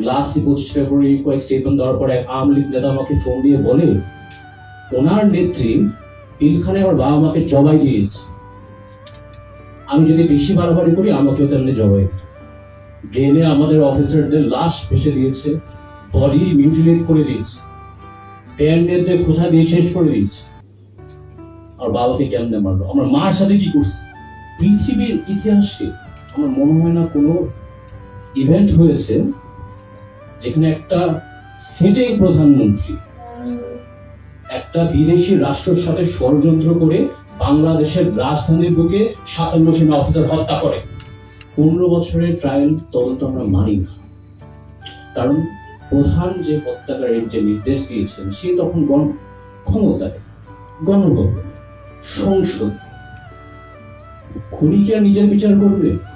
Last পঁচিশ ফেব্রুয়ারি কয়েক statement দেওয়ার পরে আওয়ামী লীগ নেতা আমাকে ফোন দিয়ে বলে, ওনার নেত্রী পিলখানে আমার বাবা মাকে জবাই দিয়েছে। আমি যদি বেশি বাড়াবাড়ি করি, আমাকেও তেমনি জবাই। জেলে আমাদের অফিসারদের লাশ ভেসে দিয়েছে বডি মিউটিলেট করে দিয়েছে ব্যান্ডের খোঁচা দিয়ে শেষ করে দিয়েছে। আর বাবাকে কেমনে মারলো আমার মার সাথে কি করছে? পৃথিবীর ইতিহাসে আমার মনে হয় না কোনো ইভেন্ট হয়েছে যেখানে একটা সেটেই প্রধানমন্ত্রী। একটা বিদেশি রাষ্ট্রের সাথে ষড়যন্ত্র করে বাংলাদেশের রাজধানীর বুকে সাতান্ন সেনা অফিসার হত্যা করে। পনেরো বছরের ট্রায়াল তদন্ত আমরা মানি না। কারণ প্রধান যে হত্যাকারীর যে নির্দেশ দিয়েছেন, সে তখন গণ ক্ষমতায় গণভবন সংসদ। খুনি কি আর নিজের বিচার করবে?